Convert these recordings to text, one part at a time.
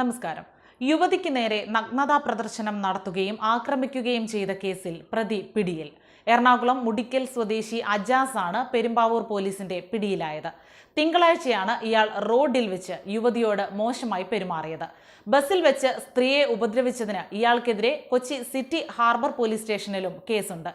നമസ്കാരം. യുവതിക്ക് നേരെ നഗ്നതാ പ്രദർശനം നടത്തുകയും ആക്രമിക്കുകയും ചെയ്ത കേസിൽ പ്രതി പിടിയിൽ. എറണാകുളം മുടിക്കൽ സ്വദേശി അജാസ് ആണ് പെരുമ്പാവൂർ പോലീസിന്റെ പിടിയിലായത്. തിങ്കളാഴ്ചയാണ് ഇയാൾ റോഡിൽ വെച്ച് യുവതിയോട് മോശമായി പെരുമാറിയത്. ബസ്സിൽ വെച്ച് സ്ത്രീയെ ഉപദ്രവിച്ചതിന് ഇയാൾക്കെതിരെ കൊച്ചി സിറ്റി ഹാർബർ പോലീസ് സ്റ്റേഷനിലും കേസുണ്ട്.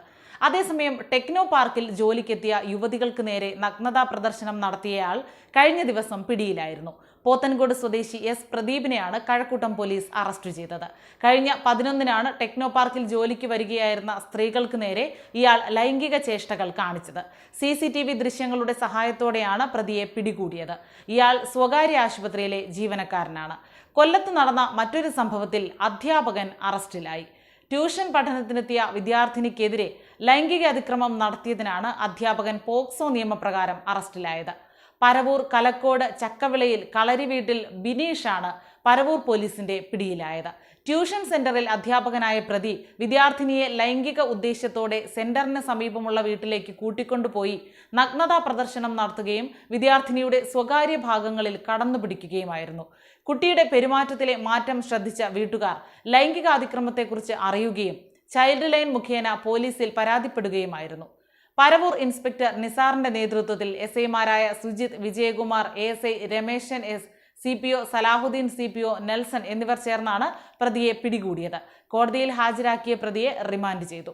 അതേസമയം ടെക്നോ പാർക്കിൽ ജോലിക്കെത്തിയ യുവതികൾക്ക് നേരെ നഗ്നതാ പ്രദർശനം നടത്തിയയാൾ കഴിഞ്ഞ ദിവസം പിടിയിലായിരുന്നു. പോത്തൻകോട് സ്വദേശി എസ് പ്രദീപിനെയാണ് കഴക്കൂട്ടം പോലീസ് അറസ്റ്റ് ചെയ്തത്. കഴിഞ്ഞ പതിനൊന്നിനാണ് ടെക്നോ പാർക്കിൽ ജോലിക്ക് വരികയായിരുന്ന സ്ത്രീകൾക്ക് നേരെ ഇയാൾ ലൈംഗിക ചേഷ്ടകൾ കാണിച്ചത്. സി സി ടി വി ദൃശ്യങ്ങളുടെ സഹായത്തോടെയാണ് പ്രതിയെ പിടികൂടിയത്. ഇയാൾ സ്വകാര്യ ആശുപത്രിയിലെ ജീവനക്കാരനാണ്. കൊല്ലത്ത് നടന്ന മറ്റൊരു സംഭവത്തിൽ അധ്യാപകൻ അറസ്റ്റിലായി. ട്യൂഷൻ പഠനത്തിനെത്തിയ വിദ്യാർത്ഥിനിക്കെതിരെ ലൈംഗിക അതിക്രമം നടത്തിയതിനാണ് അധ്യാപകൻ പോക്സോ നിയമപ്രകാരം അറസ്റ്റിലായത്. പരവൂർ കലക്കോട് ചക്കവിളയിൽ കളരി വീട്ടിൽ ബിനീഷാണ് പരവൂർ പോലീസിന്റെ പിടിയിലായത്. ട്യൂഷൻ സെന്ററിൽ അധ്യാപകനായ പ്രതി വിദ്യാർത്ഥിനിയെ ലൈംഗിക ഉദ്ദേശ്യത്തോടെ സെന്ററിന് സമീപമുള്ള വീട്ടിലേക്ക് കൂട്ടിക്കൊണ്ടുപോയി നഗ്നതാ പ്രദർശനം നടത്തുകയും വിദ്യാർത്ഥിനിയുടെ സ്വകാര്യ ഭാഗങ്ങളിൽ കടന്നുപിടിക്കുകയുമായിരുന്നു. കുട്ടിയുടെ പെരുമാറ്റത്തിലെ മാറ്റം ശ്രദ്ധിച്ച വീട്ടുകാർ ലൈംഗികാതിക്രമത്തെക്കുറിച്ച് അറിയുകയും ചൈൽഡ് ലൈൻ മുഖേന പോലീസിൽ പരാതിപ്പെടുകയുമായിരുന്നു. പരവൂർ ഇൻസ്പെക്ടർ നിസാറിന്റെ നേതൃത്വത്തിൽ എസ് ഐമാരായ Sujith Vijayakumar A S I Rameshan S C P O Salahuddin C P O Nelson എന്നിവർ ചേർന്നാണ് പ്രതിയെ പിടികൂടിയത്. കോടതിയിൽ ഹാജരാക്കിയ പ്രതിയെ റിമാൻഡ് ചെയ്തു.